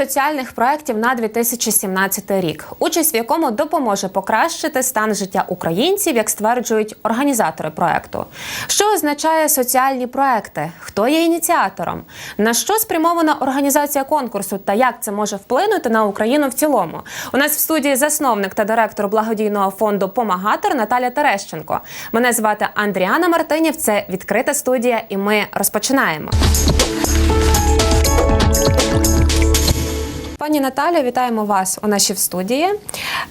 соціальних проєктів на 2017 рік, участь в якому допоможе покращити стан життя українців, як стверджують організатори проекту. Що означає соціальні проекти? Хто є ініціатором? На що спрямована організація конкурсу та як це може вплинути на Україну в цілому? У нас в студії засновник та директор благодійного фонду Помагатор Наталя Терещенко. Мене звати Андріана Мартинів. Це відкрита студія, і ми розпочинаємо. Пані Наталю, вітаємо вас у нашій студії.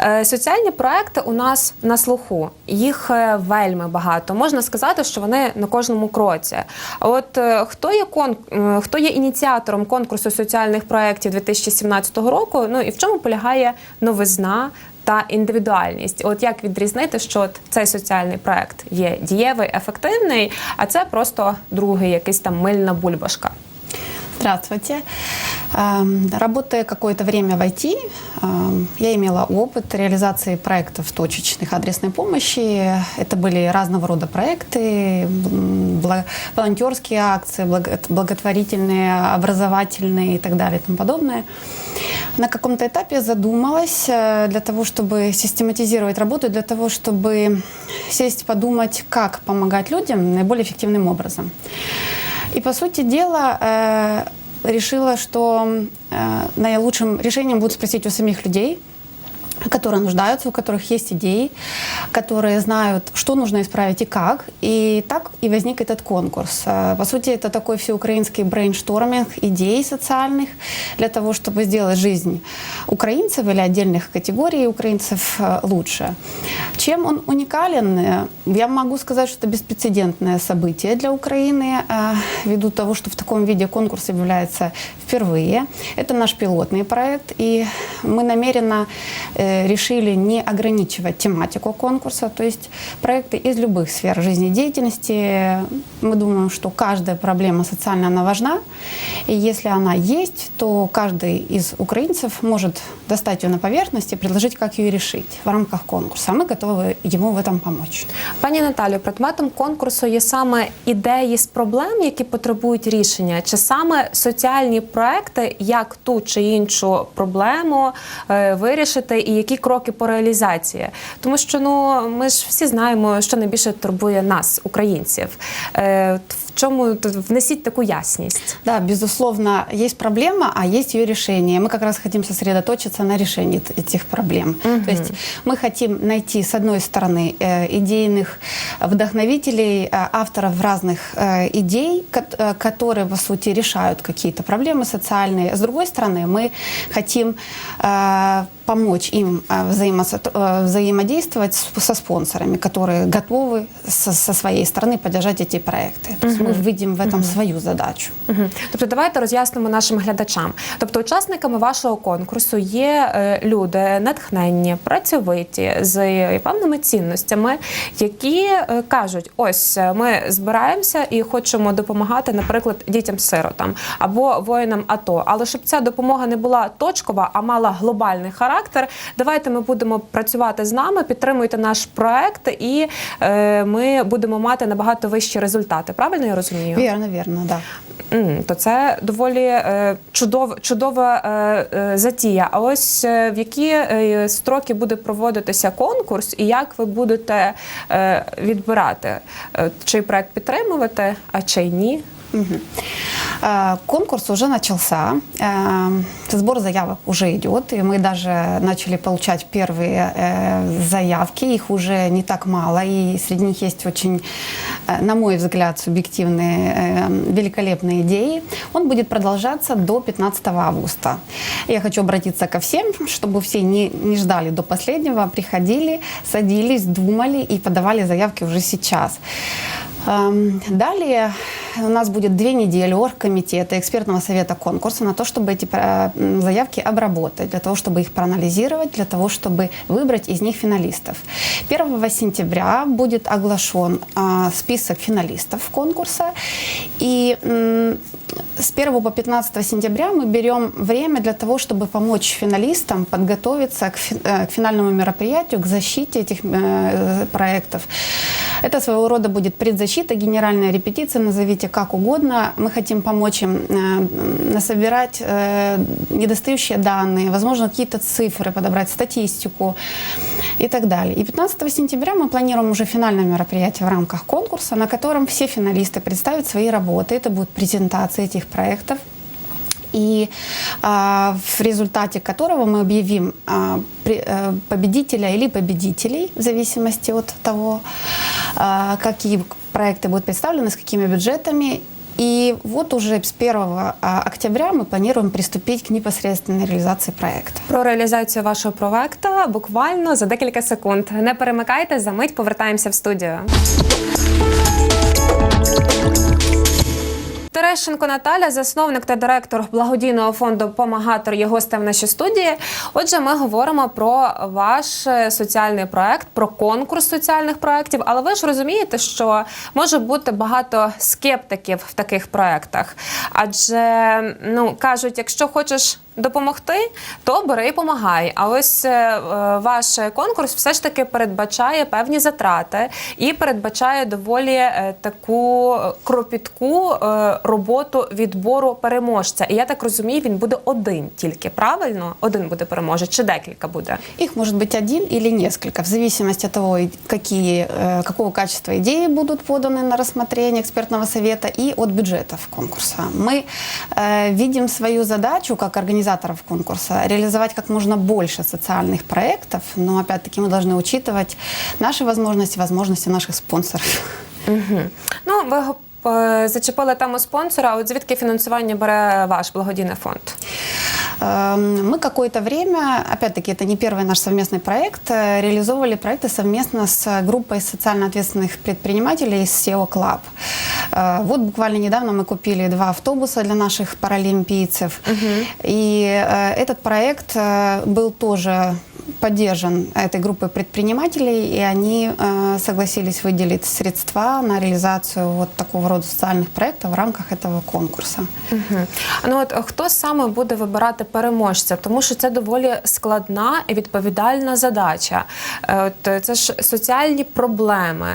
Е, Соціальні проекти у нас на слуху. Їх е, вельми багато. Можна сказати, що вони на кожному кроці. От е, хто є кон... хто є ініціатором конкурсу соціальних проєктів 2017 року? Ну і в чому полягає новизна? Та індивідуальність, от як відрізнити, що от цей соціальний проект є дієвий, ефективний, а це просто другий якийсь там мильна бульбашка. Здравствуйте. Эм, Работая какое-то время в IT, эм, я имела опыт реализации проектов точечных адресной помощи. Это были разного рода проекты, волонтерские акции, благо- благотворительные, образовательные и так далее и тому подобное. На каком-то этапе задумалась э, для того, чтобы систематизировать работу, для того, чтобы сесть, подумать, как помогать людям наиболее эффективным образом. И, по сути дела, э, решила, что э, наилучшим решением будет спросить у самих людей, которые нуждаются, у которых есть идеи, которые знают, что нужно исправить и как. И так и возник этот конкурс. Э, По сути, это такой всеукраинский брейншторминг идей социальных для того, чтобы сделать жизнь украинцев или отдельных категорий украинцев э, лучше. Чем он уникален? Э, Я могу сказать, что это беспрецедентное событие для Украины, ввиду того, что в таком виде конкурс является впервые. Это наш пилотный проект, и мы намеренно э, решили не ограничивать тематику конкурса, то есть проекты из любых сфер жизнедеятельности. Мы думаем, что каждая проблема социальная, она важна, и если она есть, то каждый из украинцев может достать ее на поверхность и предложить, как ее решить в рамках конкурса. А мы готовы ему в этом помочь. Пані Наталю, предметом конкурсу є саме ідеї з проблем, які потребують рішення, чи саме соціальні проекти, як ту чи іншу проблему е, вирішити, і які кроки по реалізації? Тому що ну ми ж всі знаємо, що найбільше турбує нас, українців. Е, от в чому тут внесіть таку ясність? Да, безусловно, есть проблема, а есть ее решение. Мы как раз хотим сосредоточиться на решении т- этих проблем. То есть мы хотим найти, с одной стороны, э, идейных вдохновителей, э, авторов разных э, идей, кот- э, которые, по сути, решают какие-то проблемы социальные. С другой стороны, мы хотим э, помочь им э, взаимосот- э, взаимодействовать с- со спонсорами, которые готовы со, со своей стороны поддержать эти проекты. То есть мы видим в этом свою задачу. Мгм. Тобто, давайте роз'яснимо нашим глядачам. Тобто, учасниками вашого конкурсу є е, люди натхненні, працьовиті з певними цінностями, які е, кажуть: ось е, ми збираємося і хочемо допомагати, наприклад, дітям-сиротам або воїнам АТО. Але щоб ця допомога не була точкова, а мала глобальний характер, давайте ми будемо працювати з нами, підтримуйте наш проект, і е, ми будемо мати набагато вищі результати. Правильно я розумію? Верно, верно, да. То це доволі е, чудов, чудова е, е, затія. А ось е, в які е, строки буде проводитися конкурс, і як ви будете е, відбирати, е, чий проект підтримувати, а чий ні? Мгм. Э, Конкурс уже начался, э, сбор заявок уже идет, и мы даже начали получать первые э, заявки, их уже не так мало, и среди них есть очень, на мой взгляд, субъективные, великолепные идеи. Он будет продолжаться до 15 августа. Я хочу обратиться ко всем, чтобы все не, не ждали до последнего, приходили, садились, думали и подавали заявки уже сейчас. Эм, Далее у нас будет две недели оргкомитета, экспертного совета конкурса на то, чтобы эти э, заявки обработать, для того, чтобы их проанализировать, для того, чтобы выбрать из них финалистов. 1 сентября будет оглашен а, список финалистов конкурса. И с 1 по 15 сентября мы берем время для того, чтобы помочь финалистам подготовиться к, фи- э, к финальному мероприятию, к защите этих э, проектов. Это своего рода будет предзащита, генеральная репетиция, назовите как угодно. Мы хотим помочь им э, насобирать э, недостающие данные, возможно, какие-то цифры подобрать, статистику и так далее. И 15 сентября мы планируем уже финальное мероприятие в рамках конкурса, на котором все финалисты представят свои работы. Это будут презентации этих проектов и а, в результате которого мы объявим а, при- э, победителя или победителей, в зависимости от того, а, какие проекты будут представлены, с какими бюджетами. И вот уже с 1 а, октября мы планируем приступить к непосредственной реализации проекта. Про реалізацію вашого проекту буквально за декілька секунд. Не перемикайте, за мить повертаємося в студію. Терещенко Наталя, засновник та директор благодійного фонду Помагатор, є гостем в нашій студії. Отже, ми говоримо про ваш е, соціальний проект, про конкурс соціальних проєктів. Але ви ж розумієте, що може бути багато скептиків в таких проєктах. Адже ну кажуть, якщо хочеш допомогти, то бери і помагай. А ось е, е, ваш конкурс все ж таки передбачає певні затрати і передбачає доволі е, таку е, кропітку е, роботу відбору переможця. І я так розумію, він буде один тільки правильно? Один буде переможець чи декілька буде? Их может быть один или несколько, в зависимости от того, и какие, э, какого качества идеи будут поданы на рассмотрение экспертного совета и от бюджетов конкурса. Мы э, видим свою задачу как организаторов конкурса реализовать как можно больше социальных проектов, но опять-таки мы должны учитывать наши возможности, возможности наших спонсоров. Угу. Ну, ви го- е, зачепили тему спонсора. а От звідки фінансування бере ваш благодійний фонд? Эм, Мы какое-то время, опять-таки, это не первый наш совместный проект, э, реализовывали проекты совместно с группой социально ответственных предпринимателей из SEO Club. Э, Вот буквально недавно мы купили два автобуса для наших паралимпийцев. И э, этот проект э, был тоже поддержан этой группой предпринимателей, и они э, согласились выделить средства на реализацию вот такого рода социальных проектов в рамках этого конкурса. Угу. Ну от хто саме буде вибирати переможця? Тому що це доволі складна і відповідальна задача. Е, От е, це ж соціальні проблеми.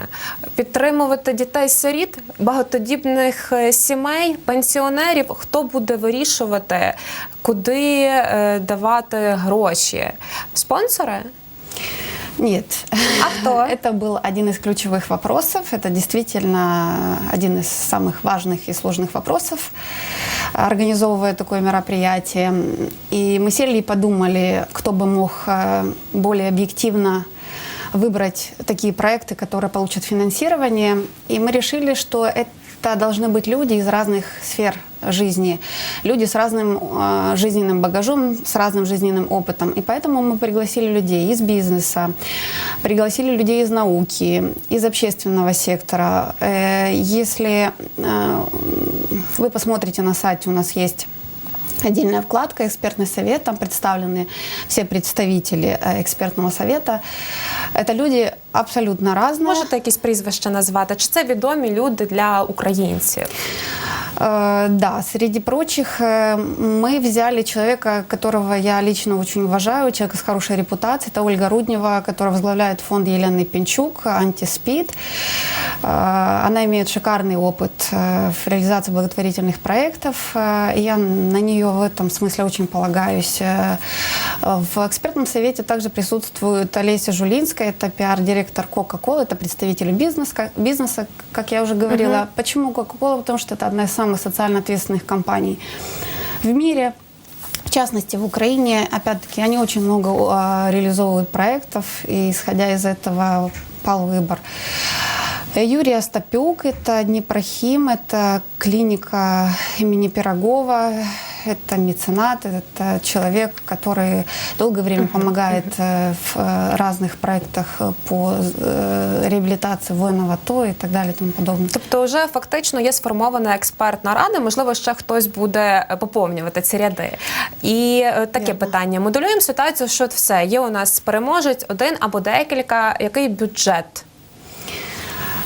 Підтримувати дітей-сиріт, багатодібних е, сімей, пенсіонерів. Хто буде вирішувати, куди е, давати гроші? Спонсори? Нет. А кто? Это был один из ключевых вопросов. Это действительно один из самых важных и сложных вопросов, организовывая такое мероприятие. И мы сели и подумали, кто бы мог э, более объективно выбрать такие проекты, которые получат финансирование. И мы решили, что это должны быть люди из разных сфер жизни, люди с разным э, жизненным багажом, с разным жизненным опытом. И поэтому мы пригласили людей из бизнеса, пригласили людей из науки, из общественного сектора. Э, если э, вы посмотрите на сайте, у нас есть Отдельная вкладка «Экспертный совет», там представлены все представители э, экспертного совета. Это люди абсолютно разные. Можете якісь прізвища назвати? Чи це відомі люди для українців? Э, Да, среди прочих э, мы взяли человека, которого я лично очень уважаю, человека с хорошей репутацией. Это Ольга Руднева, которая возглавляет фонд Елены Пинчук «Антиспид». Э, Она имеет шикарный опыт в реализации благотворительных проектов. Я на нее в этом смысле очень полагаюсь. В экспертном совете также присутствует Олеся Жулинская, это пиар-директор Coca-Cola, это представитель бизнеса, бизнеса, как я уже говорила. Почему Coca-Cola? Потому что это одна из самых социально ответственных компаний в мире. В частности, в Украине, опять-таки, они очень много а, реализовывают проектов, и исходя из этого пал выбор. Юрий Остапюк, это Днепрохим, это клиника имени Пирогова, это меценат, это человек, который долгое время помогает э, в э, разных проектах э, по э, реабилитации воинов АТО и так далее и тому подобное. Тобто, вже фактично є сформована експертна рада. Можливо, ще хтось буде е, поповнювати ці ряди. І е, таке Вірно. питання: моделюємо ситуацію, що от все є у нас переможець один або декілька. Який бюджет?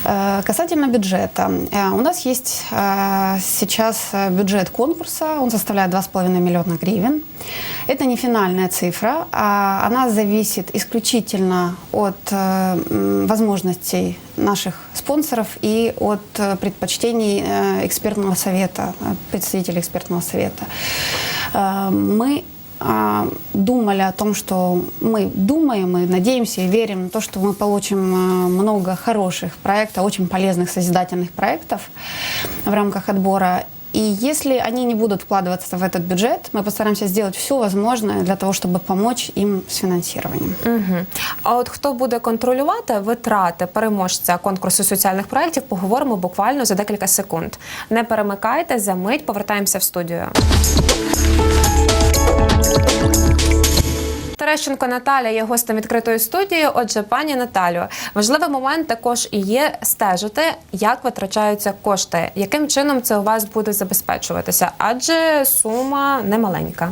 Э, Касательно бюджета. Э, У нас есть э, сейчас бюджет конкурса, он составляет 2,5 миллиона гривен. Это не финальная цифра, а она зависит исключительно от возможностей наших спонсоров и от предпочтений экспертного совета, представителей экспертного совета. Мы думали о том, что мы думаем и надеемся и верим на то, что мы получим а, много хороших проектов, очень полезных созидательных проектов в рамках отбора. И если они не будут вкладываться в этот бюджет, мы постараемся сделать все возможное для того, чтобы помочь им с финансированием. Угу. А от хто буде контролювати витрати переможця конкурсу соціальних проєктів, поговоримо буквально за декілька секунд. Не перемикайте, за мить повертаємося в студію. Терещенко Наталя є гостем відкритої студії. Отже, пані Наталю, важливий момент також і є стежити, як витрачаються кошти, яким чином це у вас буде забезпечуватися, адже сума немаленька.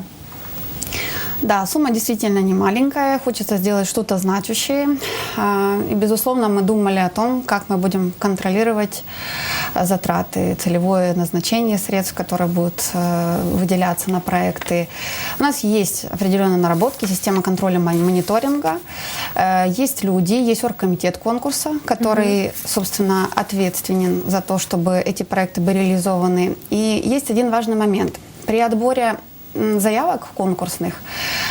Да, сумма действительно не маленькая, хочется сделать что-то значущее. А, И, безусловно, мы думали о том, как мы будем контролировать а, затраты, целевое назначение средств, которые будут э, выделяться на проекты. У нас есть определенные наработки, система контроля мон- мониторинга. Э, Есть люди, есть оргкомитет конкурса, который, собственно, ответственен за то, чтобы эти проекты были реализованы. И есть один важный момент. При отборе заявок конкурсных,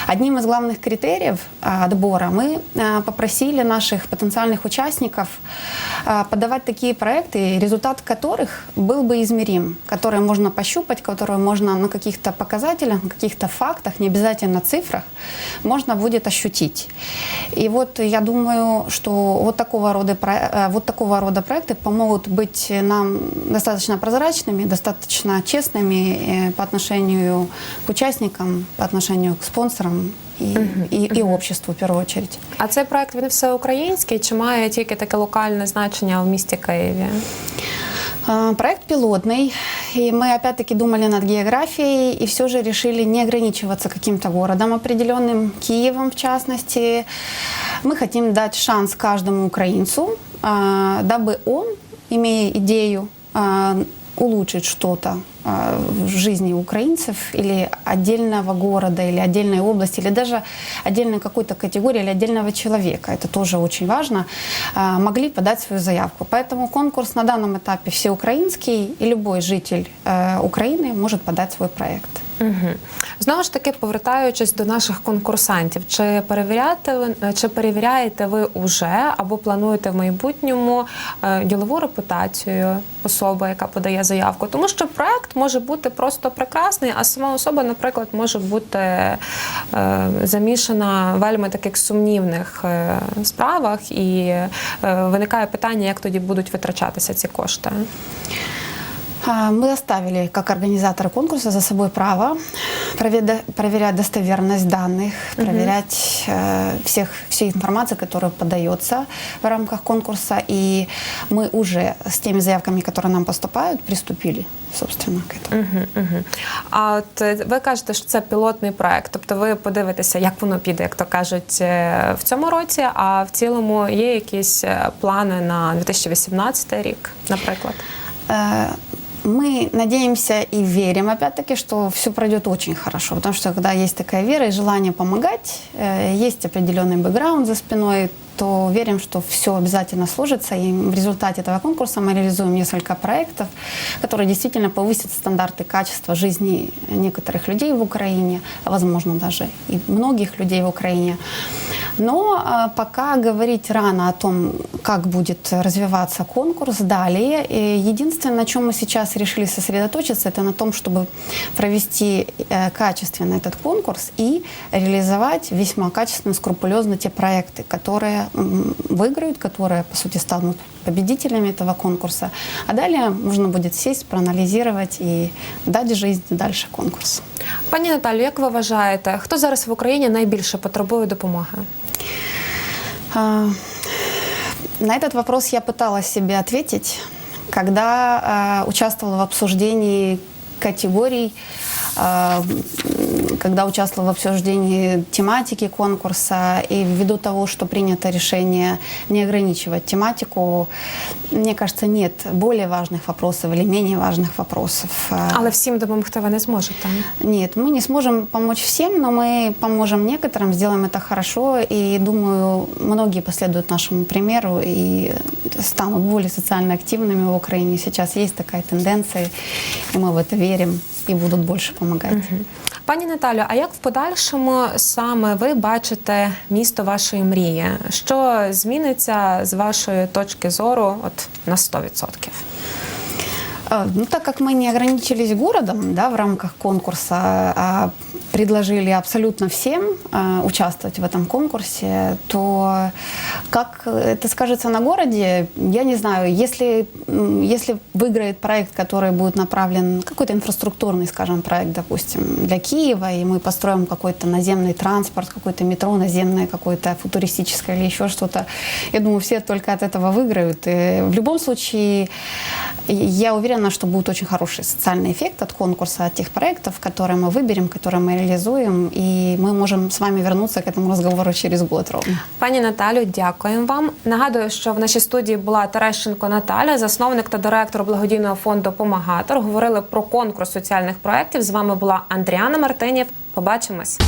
одним из главных критериев а, отбора мы а, попросили наших потенциальных участников а, подавать такие проекты, результат которых был бы измерим, которые можно пощупать, которые можно на каких-то показателях, на каких-то фактах, не обязательно цифрах, можно будет ощутить. И вот я думаю, что вот такого рода, вот такого рода проекты помогут быть нам достаточно прозрачными, достаточно честными э, по отношению к участникам, по отношению к спонсорам и, и, и обществу в первую очередь. А цей проект він всеукраїнський чи має тільки таке локальне значення в місті Києві? А, Проект пилотный, и мы опять-таки думали над географией, и все же решили не ограничиваться каким-то городом определенным, Киевом в частности. Мы хотим дать шанс каждому украинцу, а, дабы он, имея идею а, улучшить что-то а, в жизни украинцев или отдельного города, или отдельной области, или даже отдельной какой-то категории, или отдельного человека, это тоже очень важно, а, могли подать свою заявку. Поэтому конкурс на данном этапе всеукраинский, и любой житель э, Украины может подать свой проект. Угу. Знову ж таки, повертаючись до наших конкурсантів, чи перевіряєте ви чи перевіряєте ви уже або плануєте в майбутньому е, ділову репутацію особи, яка подає заявку? Тому що проект може бути просто прекрасний, а сама особа, наприклад, може бути е, замішана в вельми таких сумнівних е, справах, і виникає питання, як тоді будуть витрачатися ці кошти. А, Мы оставили, как организаторы конкурса, за собой право проведа- проверять достоверность данных, проверять э, всех, всей информации, которая подается в рамках конкурса. И мы уже с теми заявками, которые нам поступают, приступили, собственно, к этому. Угу, угу. А от е, ви кажете, що це пілотний проект, тобто ви подивитеся, як воно піде, як то кажуть, е, в цьому році. А в цілому є якісь е, плани на 2018 рік, наприклад. Мы надеемся и верим, опять-таки, что все пройдет очень хорошо, потому что когда есть такая вера и желание помогать, э, есть определенный бэкграунд за спиной, то верим, что все обязательно сложится, и в результате этого конкурса мы реализуем несколько проектов, которые действительно повысят стандарты качества жизни некоторых людей в Украине, а возможно даже и многих людей в Украине. Но а, пока говорить рано о том, как будет развиваться конкурс далее. И единственное, на чем мы сейчас решили сосредоточиться, это на том, чтобы провести э, качественно этот конкурс и реализовать весьма качественно, скрупулезно те проекты, которые м, выиграют, которые, по сути, станут победителями этого конкурса. А далее можно будет сесть, проанализировать и дать жизнь дальше конкурсу. Пані Наталю, як ви вважаєте, хто зараз в Україні найбільше потребує допомоги? А, На этот вопрос я пыталась себе ответить, когда а, участвовала в обсуждении категорий э, когда участвовала в обсуждении тематики конкурса, и ввиду того, что принято решение не ограничивать тематику, мне кажется, нет более важных вопросов или менее важных вопросов. Э, Але всім допомогти ви не зможете. нет, мы не сможем помочь всем, но мы поможем некоторым, сделаем это хорошо, и думаю, многие последуют нашему примеру и станут более социально активными в Украине. Сейчас есть такая тенденция, и мы в это верим, и будут больше помогать. Пані Наталю, а як в подальшому саме ви бачите місто вашої мрії? Що зміниться з вашої точки зору от на 100%? Ну, так как мы не ограничились городом да, в рамках конкурса, а предложили абсолютно всем а, участвовать в этом конкурсе, то как это скажется на городе, я не знаю. Если, если выиграет проект, который будет направлен, какой-то инфраструктурный, скажем, проект, допустим, для Киева, и мы построим какой-то наземный транспорт, какое-то метро наземное, какое-то футуристическое или еще что-то, я думаю, все только от этого выиграют. И в любом случае, я уверена, что будет очень хороший социальный эффект от конкурса, от тех проектов, которые мы выберем, которые мы реализуем, и мы можем с вами вернуться к этому разговору через год ровно. Пані Наталю, дякуємо вам. Нагадую, що в нашій студії була Терещенко Наталя, засновник та директор благодійного фонду Помагатор. Говорили про конкурс соціальних проєктів. З вами була Андріана Мартинів. Побачимось.